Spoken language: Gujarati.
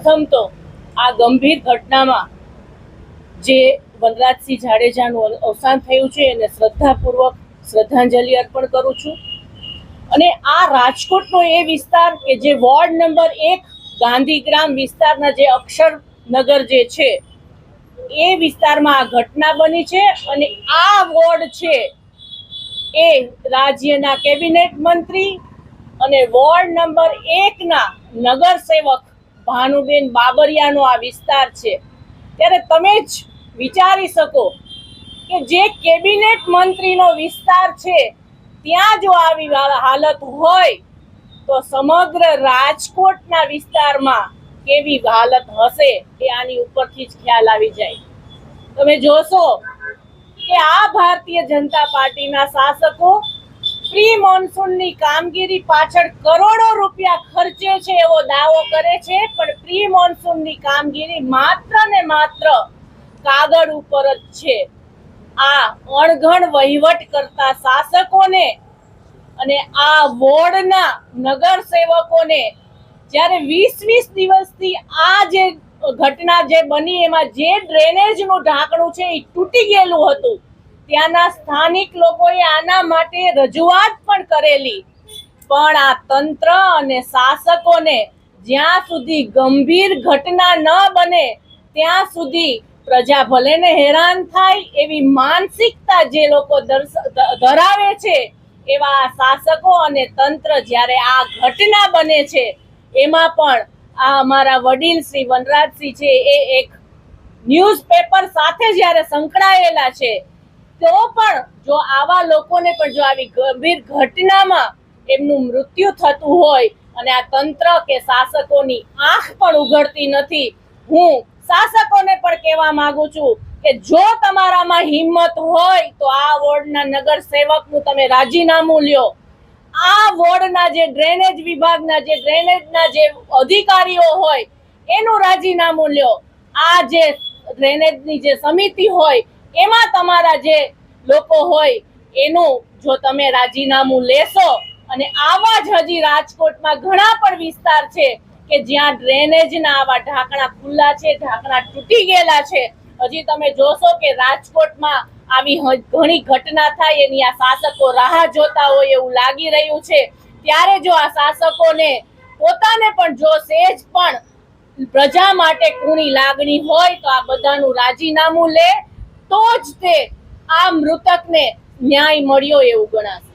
પ્રથમ તો આ ગંભીર ઘટનામાં જે વનરાજસિંહ જાડેજાનું અવસાન થયું છે, એને શ્રદ્ધાપૂર્વક શ્રદ્ધાંજલિ અર્પણ કરું છું. અને આ રાજકોટનો એ વિસ્તાર કે જે વોર્ડ નંબર એક ગાંધીગ્રામ વિસ્તારના જે અક્ષરનગર જે છે, એ વિસ્તારમાં આ ઘટના બની છે અને આ વોર્ડ છે એ રાજ્યના કેબિનેટ મંત્રી અને વોર્ડ નંબર એકના નગર સેવક ભાનુબેન બાબરિયાનો આ વિસ્તાર છે. ત્યારે તમે જ વિચારી શકો કે જે કેબિનેટ મંત્રીનો વિસ્તાર છે, ત્યાં જો આવી હાલત હોય, તો સમગ્ર રાજકોટના વિસ્તારમાં કેવી હાલત હશે એ આની ઉપરથી જ ખ્યાલ આવી જાય. તમે જોશો કે આ ભારતીય જનતા પાર્ટીના શાસકો પ્રી મોન્સૂનની કામગીરી પાછળ કરોડો રૂપિયા ખર્ચે છે દાવો કરે છે, પણ પ્રી મોન્સૂનની કામગીરી માત્ર ને માત્ર કાગળ ઉપર જ છે. આ અણઘણ વહીવટ કરતા શાસકોને અને આ વોર્ડના નગર સેવકોને જ્યારે વીસ વીસ દિવસથી આ જે ઘટના જે બની, એમાં જે ડ્રેનેજનું ઢાંકણું છે, એ તૂટી ગયેલું હતું. ત્યાંના સ્થાનિક લોકોએ આના માટે રજૂઆત પણ કરેલી. પણ આ તંત્ર અને શાસકોને જ્યાં સુધી ગંભીર ઘટના ન બને, ત્યાં સુધી પ્રજા ભલે ને હેરાન થાય એવી માનસિકતા જે લોકો ધરાવે છે, એવા શાસકો અને તંત્ર જ્યારે આ ઘટના બને છે, એમાં પણ આ અમારા વડીલ શ્રી વનરાજસિંહ છે, એ એક ન્યૂઝપેપર સાથે જ્યારે સંકળાયેલા છે, તો પણ જો આવા લોકોને પણ જો આવી ગંભીર ઘટનામાં એમનું મૃત્યુ થતું હોય અને આ તંત્ર કે શાસકોની આંખ પણ ઉઘડતી નથી. હું શાસકોને પણ કહેવા માંગુ છું કે જો તમારામાં હિંમત હોય તો આ વોર્ડના નગર સેવકનું તમે રાજીનામું લ્યો. આ વોર્ડના જે ડ્રેનેજ વિભાગના જે ડ્રેનેજના જે અધિકારીઓ હોય એનું રાજીનામું લ્યો. આ જે ડ્રેનેજની જે સમિતિ હોય એમાં તમારા જે લોકો હોય એનું જો તમે રાજીનામું લેશો અને આવા જ હજી રાજકોટમાં ઘણા પણ વિસ્તાર છે કે જ્યાં ડ્રેનેજના આવા ઢાંકણા ખુલ્લા છે, ઢાંકણા તૂટી ગયેલા છે. હજી તમે જોશો કે રાજકોટમાં આવી ઘણી ઘટના થાય એની આ શાસકો રાહ જોતા હોય એવું લાગી રહ્યું છે. ત્યારે જો આ શાસકોને પોતાને પણ જો સેજ પણ પ્રજા માટે કુણી લાગણી હોય તો આ બધાનું રાજીનામું લે, તો જ તે આ મૃતકને ન્યાય મળ્યો એવું ગણાશે.